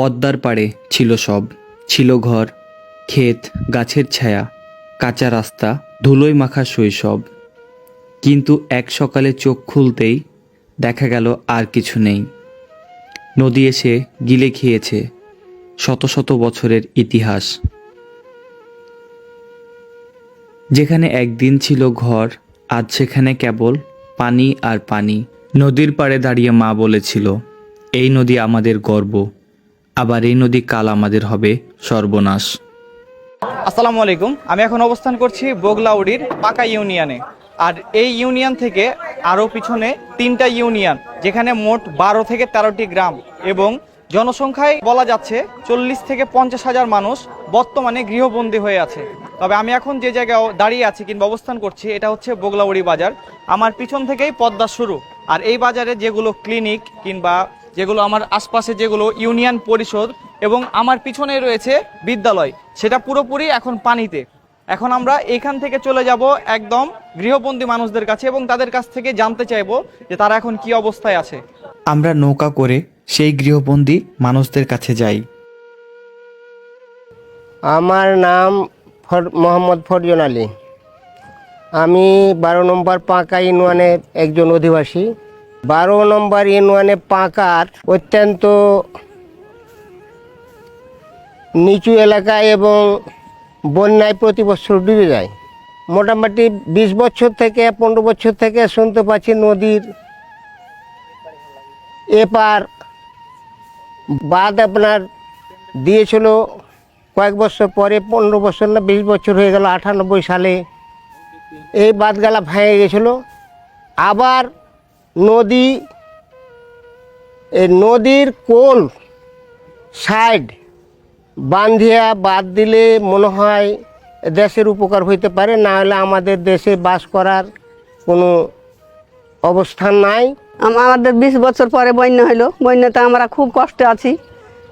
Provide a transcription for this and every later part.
পদ্মার পাড়ে ছিল সব। ছিল ঘর, ক্ষেত, গাছের ছায়া, কাঁচা রাস্তা, ধুলোয় মাখা শৈশব। কিন্তু এক সকালে চোখ খুলতেই দেখা গেল আর কিছু নেই। নদী এসে গিলে খেয়েছে শত শত বছরের ইতিহাস। যেখানে একদিন ছিল ঘর, আজ সেখানে কেবল পানি আর পানি। নদীর পাড়ে দাঁড়িয়ে মা বলেছিল, এই নদী আমাদের গর্ব। আবার এই নদী কাল আমাদের হবে সর্বনাশ। আসসালামু আলাইকুম। আমি এখন অবস্থান করছি বগলাউড়ির পাকা ইউনিয়নে। আর এই ইউনিয়ন থেকে আরও পিছনে তিনটা ইউনিয়ন, যেখানে মোট বারো থেকে তেরোটি গ্রাম এবং জনসংখ্যায় বলা যাচ্ছে চল্লিশ থেকে পঞ্চাশ হাজার মানুষ বর্তমানে গৃহবন্দী হয়ে আছে। তবে আমি এখন যে জায়গায় দাঁড়িয়ে আছি কিংবা অবস্থান করছি, এটা হচ্ছে বগলাউড়ি বাজার। আমার পিছন থেকেই পদ্মা শুরু। আর এই বাজারে যেগুলো ক্লিনিক কিংবা যেগুলো আমার আশপাশে যেগুলো ইউনিয়ন পরিষদ এবং আমার পিছনে রয়েছে বিদ্যালয় সেটা পুরোপুরি এখন পানিতে। এখন আমরা এখান থেকে চলে যাব একদম গৃহবন্দী মানুষদের কাছে এবং তাদের কাছ থেকে জানতে চাইব যে তারা এখন কি অবস্থায় আছে। আমরা নৌকা করে সেই গৃহবন্দী মানুষদের কাছে যাই। আমার নাম ফর- মোহাম্মদ ফরজন আলী। আমি বারো নম্বর পাঁকা ইউনিয়নের একজন অধিবাসী। বারো নম্বর ইউনিয়নে পাঁকার অত্যন্ত নিচু এলাকায় এবং বন্যায় প্রতি বছর ডুবে যায়। মোটামুটি বিশ বছর থেকে পনেরো বছর থেকে শুনতে পাচ্ছি নদীর এপার বাদ আপনার দিয়েছিল কয়েক বছর পরে, পনেরো বছর না বিশ বছর হয়ে গেল, আটানব্বই সালে এই বাদগালা ভেঙে গেছিল। আবার নদী এই নদীর কোল সাইড বান্ধিয়া বাদ দিলে মনে হয় দেশের উপকার হইতে পারে, না হলে আমাদের দেশে বাস করার কোনো অবস্থান নাই। আমাদের বিশ বছর পরে বন্যা হইল। বন্যাতে আমরা খুব কষ্টে আছি।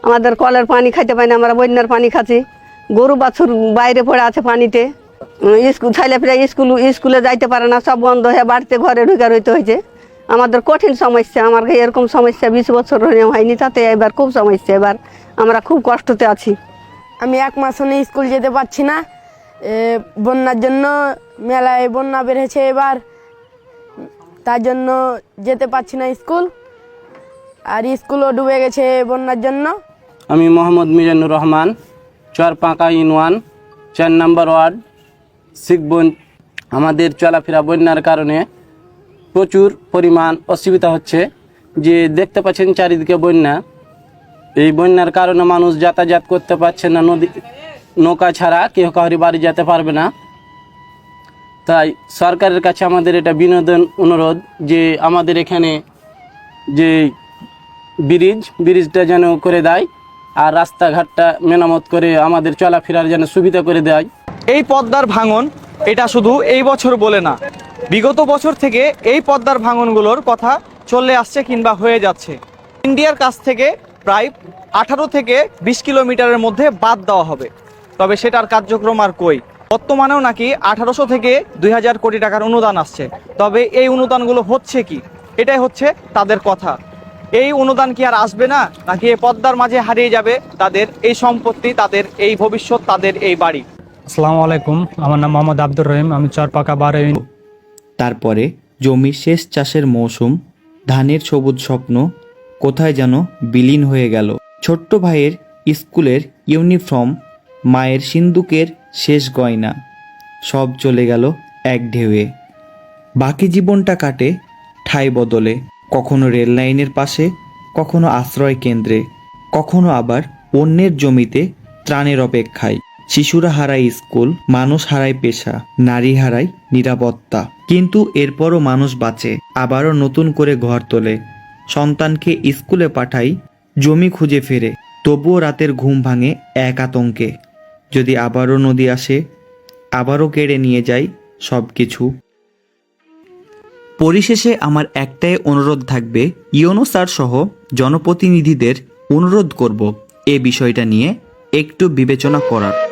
আমাদের কলের পানি খাইতে পারি না, আমরা বন্যার পানি খাচ্ছি। গরু বাছুর বাইরে পড়ে আছে পানিতে। স্কুল ছেলে পেলে স্কুল স্কুলে যাইতে পারে না, সব বন্ধ হয়ে বাড়িতে ঘরে ঢুকে রইতে হয়েছে আমাদের কঠিন সমস্যা আমার এরকম সমস্যা বিশ বছর ধরে হয়নি তাতে এবার খুব সমস্যা এবার আমরা খুব কষ্টতে আছি। আমি এক মাস হলে স্কুল যেতে পারছি না এ, বন্যার জন্য মেলায় বন্যা বেড়েছে এবার তার জন্য যেতে পারছি না স্কুল আর স্কুলও ডুবে গেছে বন্যার জন্য। আমি মোহাম্মদ মিজানুর রহমান চর পাঁকা ইউনিয়ন চার নম্বর ওয়ার্ড শিখবন। আমাদের চলাফেরা বন্যার কারণে প্রচুর পরিমাণ অসুবিধা হচ্ছে যে দেখতে পাচ্ছেন চারিদিকে বন্যা। এই বন্যার কারণে মানুষ যাতায়াত করতে পারছে না, নদী, নৌকা ছাড়া কেউ কাউরি বাড়ি যেতে পারবে না। তাই সরকারের কাছে আমাদের এটা বিনোদন অনুরোধ যে আমাদের এখানে যে ব্রিজ, ব্রিজটা যেন করে দেয় আর রাস্তাঘাটটা মেরামত করে আমাদের চলাফেরার যেন সুবিধা করে দেয়। এই পদ্মার ভাঙন এটা শুধু এই বছর বলে না বিগত বছর থেকে এই পদ্মার ভাঙনগুলোর কথা চলে আসছে কিংবা হয়ে যাচ্ছে। ইন্ডিয়ার কাছ থেকে প্রায় আঠারো থেকে বিশ কিলোমিটারের মধ্যে বাদ দেওয়া হবে। তবে সেটার কার্যক্রম আর কই? বর্তমানেও নাকি আঠারোশো থেকে দুই হাজার কোটি টাকার অনুদান আসছে। তবে এই অনুদানগুলো হচ্ছে কি? এটাই হচ্ছে তাদের কথা। এই অনুদান কি আর আসবে না? নাকি এই পদ্মার মাঝে হারিয়ে যাবে তাদের এই সম্পত্তি, তাদের এই ভবিষ্যৎ, তাদের এই বাড়ি? আসসালামু আলাইকুম। আমার নাম মোহাম্মদ আব্দুর রহিম। আমি চরপাকা বারো তারপরে জমির শেষ চাষের মৌসুম, ধানের সবুজ স্বপ্ন কোথায় যেন বিলীন হয়ে গেল। ছোট্ট ভাইয়ের স্কুলের ইউনিফর্ম, মায়ের সিন্দুকের শেষ গয়না, সব চলে গেল এক ঢেউয়ে। বাকি জীবনটা কাটে ঠাই বদলে। কখনো রেল লাইনের পাশে, কখনো আশ্রয় কেন্দ্রে, কখনো আবার অন্যের জমিতে ত্রাণের অপেক্ষায়। শিশুরা হারায় স্কুল, মানুষ হারায় পেশা, নারী হারায় নিরাপত্তা। কিন্তু এরপরও মানুষ বাঁচে, আবারও নতুন করে ঘর তোলে। সন্তানকে স্কুলে পাঠাই, জমি খুঁজে ফেরে, তবুও রাতের ঘুম ভাঙে এক আতঙ্কে। যদি আবারও নদী আসে, আবারও কেড়ে নিয়ে যায় সব কিছু পরিশেষে আমার একটাই অনুরোধ থাকবে ইওনো স্যার সহ জনপ্রতিনিধিদের অনুরোধ করব এ বিষয়টা নিয়ে একটু বিবেচনা করার।